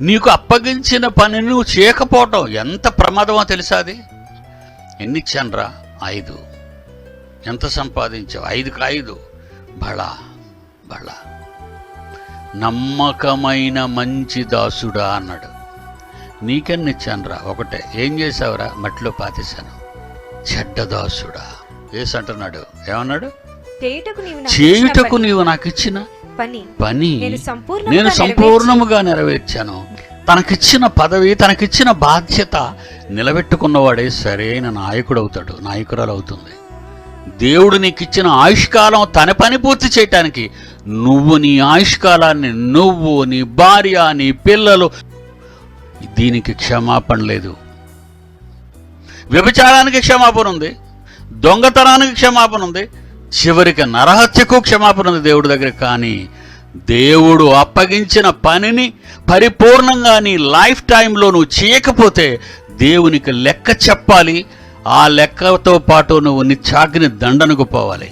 నీకు అప్పగించిన పని నువ్వు చేయకపోవటం ఎంత ప్రమాదమో తెలుసా అది? ఎన్ని ఇచ్చానురా ఐదు. ఎంత సంపాదించావు? ఐదుకి ఐదు. బళా బళా. నమ్మకమైన మంచి దాసుడా అన్నాడు. నీకెన్ని ఇచ్చానురా ఒకటే. ఏం చేసావురా మట్టిలో పాతేశాను. చెడ్డ దాసుడా. ఏసు అంటున్నాడు ఏమన్నాడు? చేయుటకు నీవు నాకు ఇచ్చిన పని. పని. నేను సంపూర్ణముగా నెరవేర్చాను. తనకిచ్చిన పదవి తనకిచ్చిన బాధ్యత నిలబెట్టుకున్నవాడే సరైన నాయకుడు అవుతాడు నాయకురాలు అవుతుంది దేవుడు నీకు ఇచ్చిన ఆయుష్కాలం తన పని పూర్తి చేయటానికి నువ్వు నీ ఆయుష్కాలాన్ని నువ్వు నీ భార్య నీ పిల్లలు దీనికి క్షమాపణ లేదు. వ్యభిచారానికి క్షమాపణ ఉంది దొంగతనానికి క్షమాపణ ఉంది చివరికి నరహత్యకు క్షమాపణ దేవుడి దగ్గర కానీ దేవుడు అప్పగించిన పనిని పరిపూర్ణంగా నీ లైఫ్ టైంలో నువ్వు చేయకపోతే దేవునికి లెక్క చెప్పాలి. ఆ లెక్కతో పాటు నువ్వు నిత్యాగ్ని దండనకు పోవాలి.